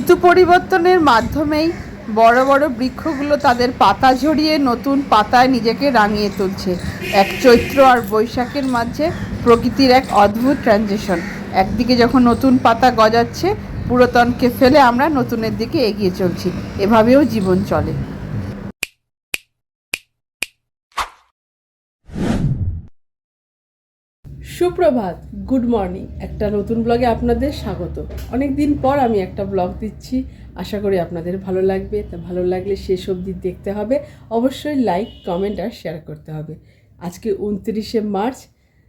ঋতু পরিবর্তনের মাধ্যমেই বড় বড় বৃক্ষগুলো তাদের পাতা ঝরিয়ে নতুন পাতায় নিজেকে রাঙিয়ে তুলছে। এক চৈত্র আর বৈশাখের মাঝে প্রকৃতির এক অদ্ভুত ট্রানজিশন একদিকে যখন নতুন পাতা গজাচ্ছে, পুরাতনকে ফেলে আমরা নতুনের দিকে এগিয়ে চলছি। এভাবেও জীবন চলে। সুপ্রভাত গুড মর্নিং একটা নতুন ব্লগে আপনাদের স্বাগত। অনেক দিন পর আমি একটা ব্লগ দিচ্ছি। আশা করি আপনাদের ভালো লাগবে। তা ভালো লাগলে শেষ অবধি দেখতে হবে। অবশ্যই লাইক কমেন্ট আর শেয়ার করতে হবে। আজকে উনত্রিশে মার্চ।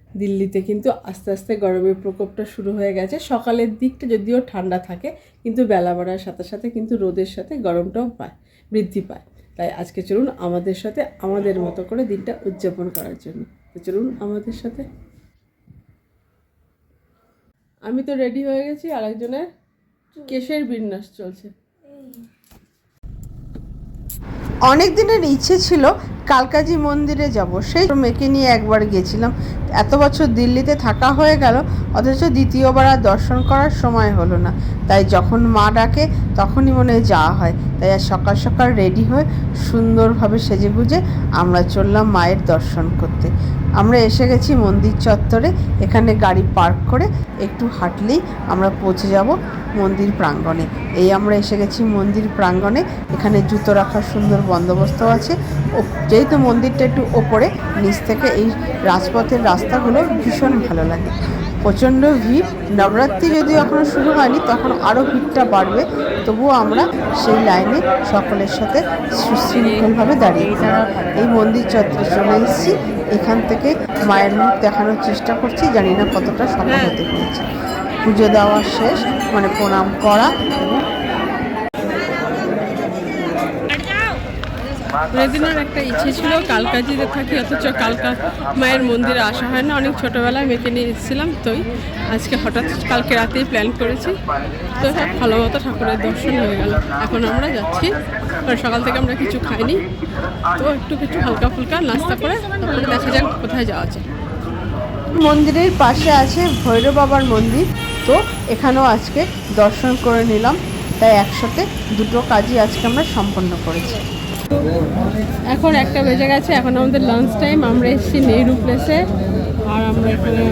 দিল্লিতে কিন্তু আস্তে আস্তে গরমের প্রকোপটা শুরু হয়ে গেছে। সকালের দিকটা যদিও ঠান্ডা থাকে, কিন্তু বেলা বাড়ার সাথে সাথে কিন্তু রোদের সাথে গরমটাও পায়, বৃদ্ধি পায়। তাই আজকে চলুন আমাদের সাথে, আমাদের মতো করে দিনটা উদযাপন করার জন্য। তো চলুন আমাদের সাথে আমি তো রেডি হয়ে গেছি আর একজনের কেশের বিন্যাস চলছে। অনেক দিনের ইচ্ছে ছিল কালকাজি মন্দিরে যাব। সেই মেয়েকে নিয়ে একবার গেছিলাম। এত বছর দিল্লিতে থাকা হয়ে গেল, অথচ দ্বিতীয়বার আর দর্শন করার সময় হলো না। তাই যখন মা ডাকে, তখনই মনে হয় যাওয়া হয়। তাই আর সকাল সকাল রেডি হয়ে সুন্দরভাবে সেজে গুজে আমরা চললাম মায়ের দর্শন করতে। আমরা এসে গেছি মন্দির চত্বরে। এখানে গাড়ি পার্ক করে একটু হাঁটলেই আমরা পৌঁছে যাব মন্দির প্রাঙ্গণে। এই আমরা এসে গেছি মন্দির প্রাঙ্গণে। এখানে জুতো রাখার সুন্দর বন্দোবস্ত আছে। ও যেহেতু মন্দিরটা একটু ওপরে, নিচ থেকে এই রাজপথের রাস্তাগুলো ভীষণ ভালো লাগে। প্রচণ্ড ভিড়। নবরাত্রি যদি এখনও শুরু হয়নি, তখন আরও ভিড়টা বাড়বে। তবুও আমরা সেই লাইনে সকলের সাথে সুশৃঙ্খলভাবে দাঁড়িয়ে এই মন্দির চত্বরে চলে এসেছি। এখান থেকে মায়ের মুখ দেখানোর চেষ্টা করছি। জানি না কতটা সফল হতে পেরেছি। পুজো দেওয়া শেষ মানে প্রণাম করা। এবং প্রতিদিনের একটা ইচ্ছে ছিল কালকাজিতে থাকি, অথচ কালকা মায়ের মন্দিরে আসা হয় না। অনেক ছোটোবেলায় মেয়েকে নিয়ে এসেছিলাম তোই। আজকে হঠাৎ কালকে রাতেই প্ল্যান করেছি। তো ভালো মতো ঠাকুরের দর্শন হয়ে গেল। এখন আমরা যাচ্ছি। কারণ সকাল থেকে আমরা কিছু খাইনি। তো একটু কিছু হালকা ফুলকা নাস্তা করে তারপরে দেখা যাক কোথায় যাওয়া যায়। মন্দিরের পাশে আছে ভৈরব বাবার মন্দির। তো এখানেও আজকে দর্শন করে নিলাম। তাই একসাথে দুটো কাজই আজকে আমরা সম্পন্ন করেছি। এখন একটা বেজে গেছে, এখন আমাদের লাঞ্চ টাইম আমরা এসেছি নেহরু প্লেসে আর আমরা এখানে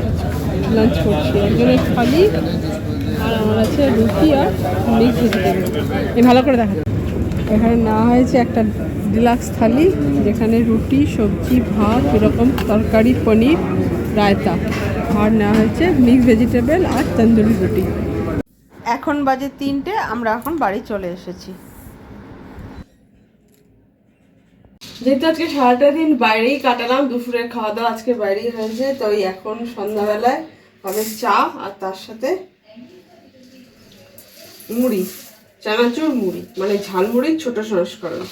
লাঞ্চ করছি। একজনের থালি আর আমার আছে রুটি আর মিক্স ভেজিটেবল। এই ভালো করে দেখা এখানে নেওয়া হয়েছে একটা ডিলাক্স থালি, যেখানে রুটি, সবজি, ভাত, এরকম তরকারি, পনির, রায়তা। আর নেওয়া হয়েছে মিক্স ভেজিটেবল আর তন্দুরি রুটি। এখন বাজে তিনটে, আমরা এখন বাড়ি চলে এসেছি। যেহেতু আজকে সারাটা দিন বাইরেই কাটালাম, দুপুরের খাওয়া দাওয়া আজকে বাইরেই হয়েছে তো এখন সন্ধ্যাবেলায় হবে চা আর তার সাথে মুড়ি, চানাচুর মুড়ি মানে ঝালমুড়ির ছোট সংস্করণ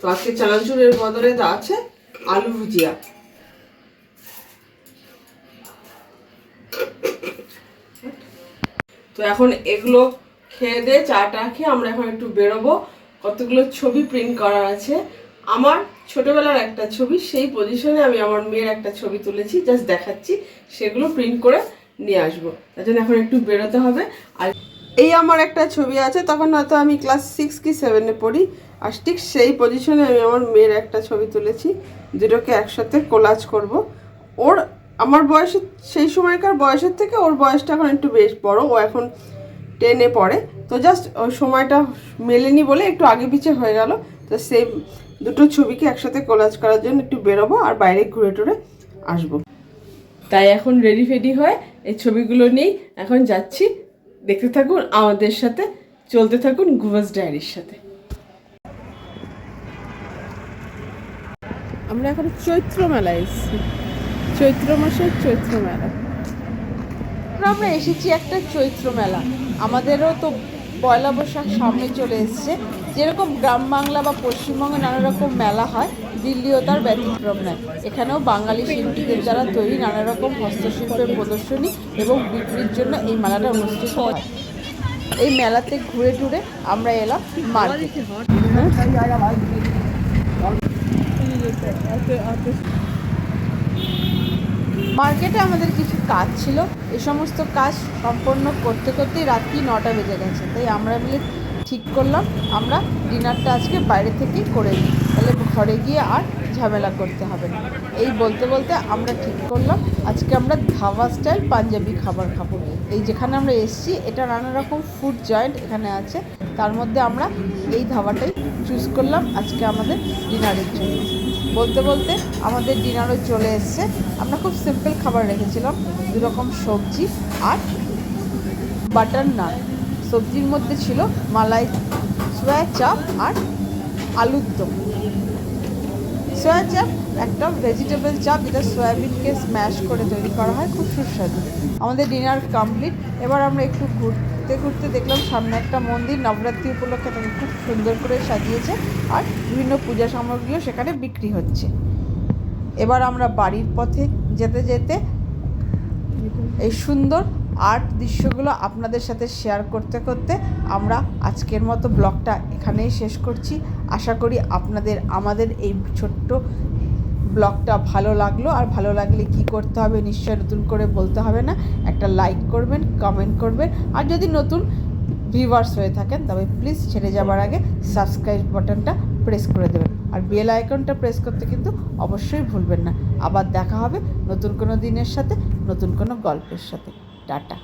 তো আজকে চানাচুরের বদলে তো আছে, আলু ভুজিয়া। তো এখন এগুলো খেয়ে দিয়ে চাটা খেয়ে আমরা এখন একটু বেরোবো। কতগুলো ছবি প্রিন্ট করার আছে। আমার ছোটবেলার একটা ছবি, সেই পজিশনে আমি আমার মেয়ের একটা ছবি তুলেছি জাস্ট দেখাচ্ছি, সেগুলো প্রিন্ট করে নিয়ে আসব। তার জন্য এখন একটু বেরোতে হবে। আর এই আমার একটা ছবি আছে, তখন হয়তো আমি ক্লাস সিক্স কি সেভেনে পড়ি, আর ঠিক সেই পজিশনে আমি আমার মেয়ের একটা ছবি তুলেছি, দুটোকে একসাথে কোলাজ করব। ওর, আমার বয়সে, সেই সময়কার বয়সের থেকে ওর বয়সটা এখন একটু বেশ বড়, ও এখন টেনে পড়ে। তো জাস্ট ওই সময়টা মেলেনি বলে একটু আগে পিছে হয়ে গেল। তো সেই দুটো ছবিকে একসাথে কোলাজ করার জন্য একটু বেরোবো আর বাইরে ঘুরে টুরে আসব। তাই এখন রেডি ফেডি হয়ে এই ছবিগুলো নিয়েই এখন যাচ্ছি। দেখতে থাকুন আমাদের সাথে, চলতে থাকুন গুভাস ডায়েরির সাথে। আমরা এখন চৈত্র মেলায় এসেছি। চৈত্র মাসের চৈত্র মেলা। আমরা এসেছি একটা চৈত্র মেলা। আমাদেরও তো পয়লা বৈশাখ সামনে চলে এসছে। যেরকম গ্রাম বাংলা বা পশ্চিমবঙ্গে নানা রকম মেলা হয়, দিল্লিও তার ব্যতিক্রম নয়। এখানেও বাঙালি শিল্পীদের দ্বারা তৈরি নানা রকম হস্তশিল্পের প্রদর্শনী এবং বিক্রির জন্য এই মেলাটা অনুষ্ঠিত হয়। এই মেলাতে ঘুরে টুরে আমরা এলাম মার্কেটে। মার্কেটে আমাদের কিছু কাজ ছিল। এ সমস্ত কাজ সম্পন্ন করতে, করতেই রাত্রি নটা বেজে গেছে। তাই আমরা মিলে ঠিক করলাম। আমরা ডিনারটা আজকে বাইরে থেকেই করে নিই। তাহলে ঘরে গিয়ে আর ঝামেলা করতে হবে না। এই বলতে বলতে আমরা ঠিক করলাম। আজকে আমরা ধাবা স্টাইল পাঞ্জাবি খাবার খাব। এই যেখানে আমরা এসেছি, এটা নানা রকম ফুড জয়েন্ট এখানে আছে। তার মধ্যে আমরা এই ধাবাটাই চুজ করলাম আজকে আমাদের ডিনারের জন্য। বলতে বলতে আমাদের ডিনারও চলে এসছে। আমরা খুব সিম্পল খাবার রেখেছিলাম। দু রকম সবজি আর বাটার নান সবজির মধ্যে ছিল মালাই, সোয়া চাপ আর আলুর দম। সোয়া চাপ, একটা ভেজিটেবল চাপ যেটা সয়াবিনকে স্ম্যাশ করে তৈরি করা হয়, খুব সুস্বাদু। আমাদের ডিনার কমপ্লিট এবার আমরা একটু ঘুরতে ঘুরতে দেখলাম সামনে একটা মন্দির, নবরাত্রি উপলক্ষে তাকে খুব সুন্দর করে সাজিয়েছে আর বিভিন্ন পূজা সামগ্রীও সেখানে বিক্রি হচ্ছে। এবার আমরা বাড়ির পথে যেতে যেতে এই সুন্দর আর্ট দৃশ্যগুলো আপনাদের সাথে শেয়ার করতে করতে আমরা আজকের মতো ব্লগটা এখানেই শেষ করছি। আশা করি আপনাদের, আমাদের এই ছোট্ট ব্লগটা ভালো লাগল। আর ভালো লাগলে কি করতে হবে নিশ্চয় নতুন করে বলতে হবে না। একটা লাইক করবেন কমেন্ট করবেন। আর যদি নতুন ভিউয়ার্স হয়ে থাকেন, তবে প্লিজ ছেড়ে যাবার আগে সাবস্ক্রাইব বাটনটা প্রেস করে দেবেন। আর বেল আইকনটা প্রেস করতে কিন্তু অবশ্যই ভুলবেন না। আবার দেখা হবে নতুন কোনো দিনের সাথে, নতুন কোনো গল্পের সাথে। টাটা।